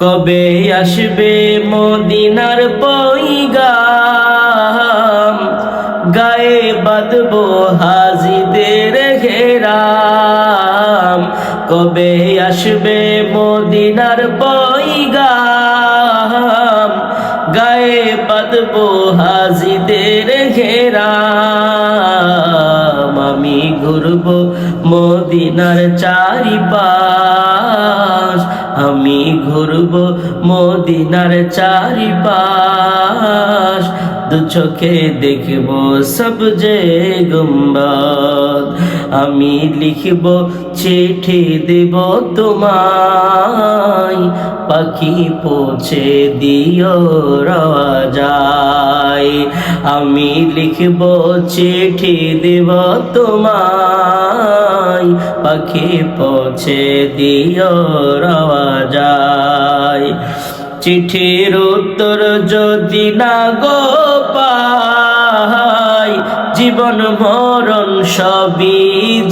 কবে আসবে মদিনার পৈগাম? গায়ে বাঁধব হাজিদের ঘেরাম কবে আসবে মদিনার পৈগাম? গায়ে বাঁধব হাজিদের ঘেরাম আমি ঘুরব মদিনার চারিপাশ। আমি ঘুরব মদিনার চারিপাশ। দু চোখে দেখব সব যে গুম্বাদ। আমি লিখব, চিঠি দেব তোমায়। পাখি পৌঁছে দিও যায় আমি লিখব, চিঠি দেব তোমায়। পাখি পৌঁছে দিও রওয়া যায়। চিঠির উত্তর যদি না গো পাই, জীবন মরণ সবই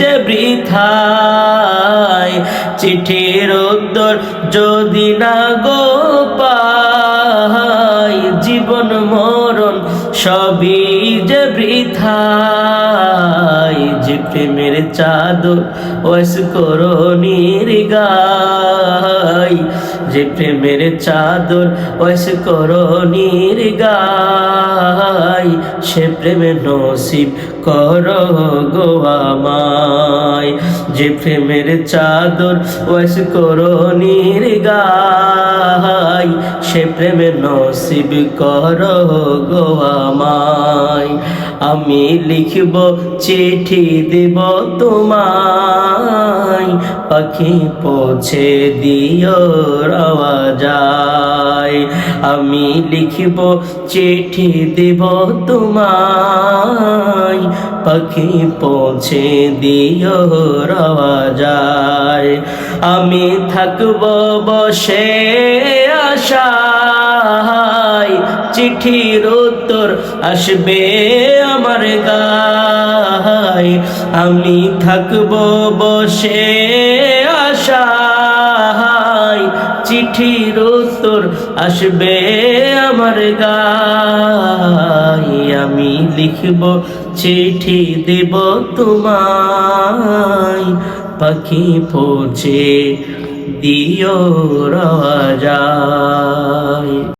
যে বৃথায় চিঠির উত্তর যদি না গো পাই, জীবন মরণ সবই যে বৃথায় যে প্রেমের চাদর ওয়াস করো নির্গাই যে প্রেমের চাদর ওয়াস করো নির্গাই সে প্রেমে নসিব করো গো আমায়। যে প্রেমের চাদর ওয়াস করো নির্গাই সে প্রেমে নসিব করো গো আমায়। আমি লিখব চিঠি দেব তোমায়। পাখি পৌঁছে দিও, রওয়া যায়। আমি লিখব চিঠি দেব তোমায়। পাখি পৌঁছে দিও, রওয়া যায়। আমি থাকব বসে আশায় চিঠির উত্তর আসবে আমার গায়। আমি থাকব বসে আশায়। চিঠির উত্তর আসবে আমার গায়। আমি লিখব, চিঠি দেব তোমায়। পাখি পৌঁছে দিও রাজা